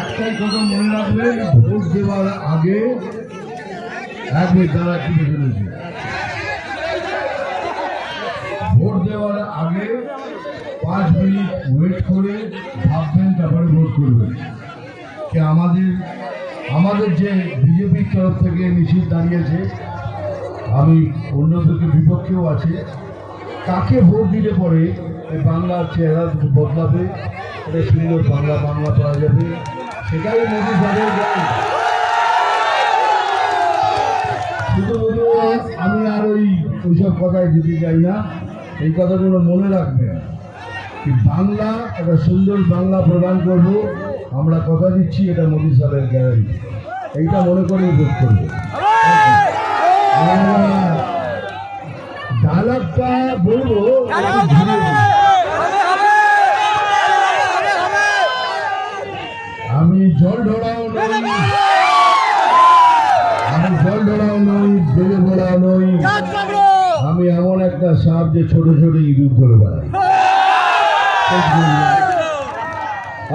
একটাই কথা মনে রাখবেন ভোট দেওয়ার আগে এক মিনিট দাঁড়া কি বলেছি ভোট দেওয়ার আগে পাঁচ মিনিট ওয়েট করে ভাববেন, তারপরে ভোট করবেন। আমাদের আমাদের যে বিজেপির তরফ থেকে মিছিল দাঁড়িয়েছে আমি অন্য অন্যদেরকে বিপক্ষেও আছে। কাকে ভোট দিলে পরে বাংলার চেহারা বদলাবে? এটা সুন্দর বাংলা বাংলা পাওয়া যাবে। সেটাই মোদী সাহেবের গান। শুধু আমি আর ওই ওইসব কথায় দিতে চাই না। এই কথাগুলো মনে রাখবেন। বাংলা, একটা সুন্দর বাংলা প্রদান করব। আমরা কথা দিচ্ছি, এটা মোদী সাহেবের গ্যারান্টি। এইটা মনে করেই ভোট করব। একটা সাপ যে ছোট ছোট ইঁদুর করে বেড়াই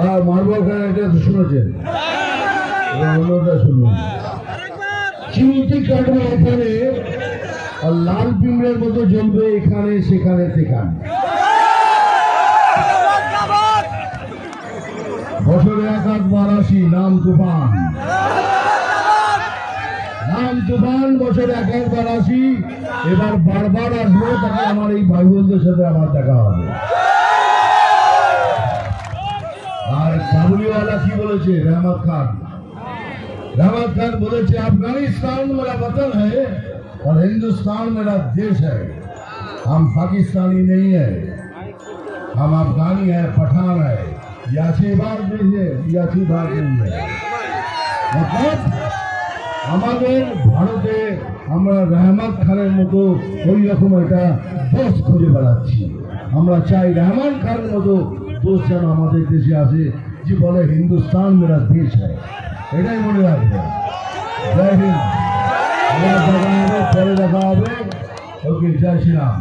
আর মার্বল তো শুনেছেন? শুনুন। চিমটি কাটবে এখানে আর লাল পিঁমড়ের মতো জ্বলবে এখানে, সেখানে সেখানে। বছরে এক আধবার আসি নাম তুফান। তুফান বছরে এক একবার আসি এবার বারবার আসবো তাকে আমার এই ভাই বোনদের সাথে আমার দেখা হবে আর কাবুলিওয়ালা কি বলেছে রহমত খান रहमत खान बोले थे अफगानिस्तान मेरा वतन है और हिंदुस्तान मेरा देश है हम पाकिस्तानी नहीं है हम अफगानी है पठान है यासी बात नहीं है यासी बात नहीं है मतलब আমাদের ভারতে আমরা রহমত খানের মতো ওই রকম একটা দোষ খুঁজে বেড়াচ্ছি আমরা চাই রহমান খানের মতো দোষ যেন আমাদের দেশে আসে যে বলে হিন্দুস্তান মেরা দেশ হয় এটাই মনে রাখবে জয় হিন্দ পরে দেখা হবে ওকে জয় শ্রীরাম